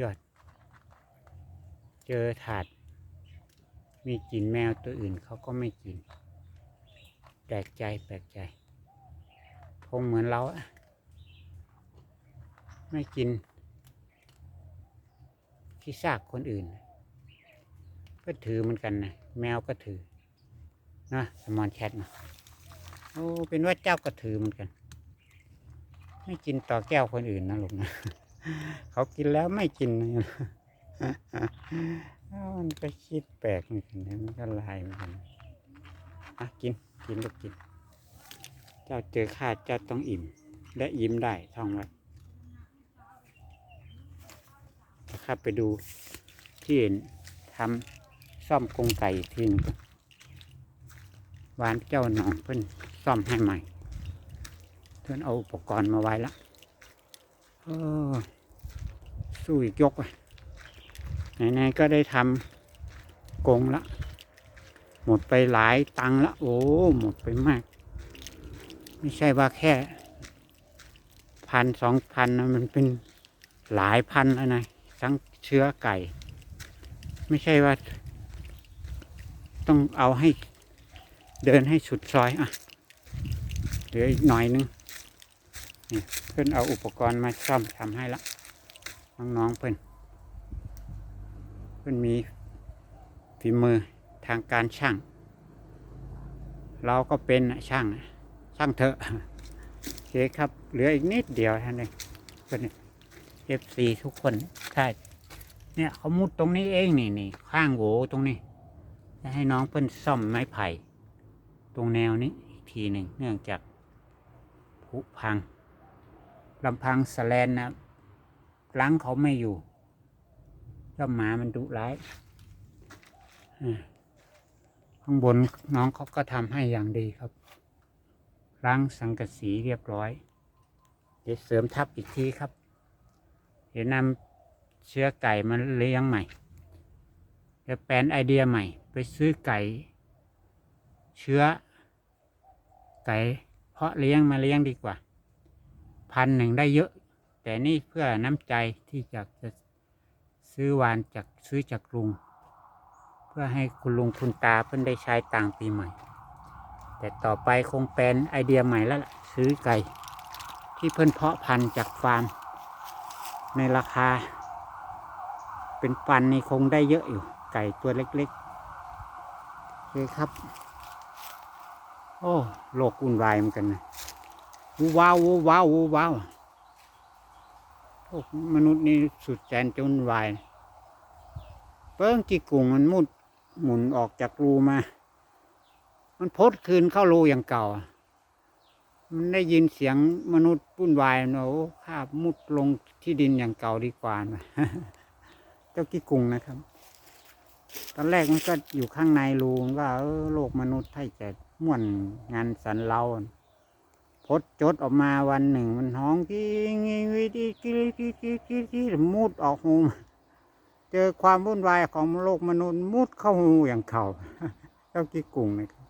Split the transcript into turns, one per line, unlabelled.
ยอด เจอถาด มีกินแมวตัวอื่นเขาก็ไม่กิน แปลกใจแปลกใจ คงเหมือนเราอะไม่กินที่ซากคนอื่น ก็ถือเหมือนกันนะแมวก็ถือนะสมอนแชทนะโอ้เป็นว่าเจ้าก็ถือเหมือนกัน ไม่กินต่อแก้วคนอื่นนะลูกนะ เขากินแล้วไม่กินนะอ้าวมันก็คิดแปลกเหมือนกันนะมันก็ลายเหมือนกันอะกินกินลูกกิน เจ้าเจอข้าเจ้าต้องอิ่ม และยิ้มได้ท่องไว้นะครับไปดูที่ทำซ่อมกรงไก่อีกทีหนึงก่อนวานเจ้าหนองเพิ่นซ่อมให้ใหม่ เพื่อนเอาอุปกรณ์มาไว้แล้วเออ สู้อีกยกอะไหนๆก็ได้ทำกงละ หมดไปหลายตังละ โอ้ หมดไปมาก ไม่ใช่ว่าแค่ พันสองพันนะมันเป็นหลายพันแล้วนะทั้งเชื้อไก่ ไม่ใช่ว่า ต้องเอาให้เดินให้สุดซอยอะเหลืออีกหน่อยนึง นี่เพื่อนเอาอุปกรณ์มาซ่อมทำให้ละน้องๆเพื่อนเพื่อนมีฝีมือทางการช่าง เราก็เป็นช่างช่างเถอะโอเคครับ เหลืออีกนิดเดียวท่านั้นเองเพื่อนเอฟซีทุกคนใช่เนี่ยเขามุดตรงนี้เองนี่นี่ข้างโหวตรงนี้จะให้น้องเพื่อนซ่อมไม้ไผ่ ตรงแนวนี้อีกทีหนึ่งเนื่องจากผุพัง ลำพังสแลนนะล้างเขาไม่อยู่เจ้าหมามันดุร้ายข้างบนน้องเขาก็ทำให้อย่างดีครับ ล้างสังกะสีเรียบร้อย เดี๋ยวเสริมทับอีกทีครับ เดี๋ยวนำเชื้อไก่มาเลี้ยงใหม่เดี๋ยวแปลนไอเดียใหม่ ไปซื้อไก่ เชื้อ ไก่เพาะเลี้ยงมาเลี้ยงดีกว่า พันหนึ่งได้เยอะ แต่นี่เพื่อน้ำใจที่อยากจะซื้อวานจากซื้อจากลุง เพื่อให้คุณลุงคุณตาเพิ่นได้ใช้ต่างปีใหม่ แต่ต่อไปคงเป็นไอเดียใหม่แล้วล่ะซื้อไก่ ที่เพิ่นเพาะพันธุ์จากฟาร์ม ในราคา เป็นปันนี่คงได้เยอะอยู่ ไก่ตัวเล็กๆโอเคครับ โอ้โลกวุ่นวายเหมือนกันนะ วูว้าววูว้าววูว้าวพวกมนุษย์นี่สุดแสนจุนวายเปิ้งจีกุ่งมันมุดหมุนออกจากรูมา มันพดคืนเข้ารูอย่างเก่า มันได้ยินเสียงมนุษย์วุ่นวายเนะโอ้ข้ามุดลงที่ดินอย่างเก่าดีกว่านะเจ้ากี้กุงนะครับ ตอนแรกมันก็อยู่ข้างในรูมันว่าโลกมนุษย์ไทยจะม่วนงานสันเรา พดจดออกมาวันหนึ่งมันห้องที่งี้วิธีที่ที่ที่ที่ที่มุดออกหูเจอความวุ่นวายของโลกมนุษย์มุดเข้าหูอย่างเขาเจ้ากี้กุงนะครับ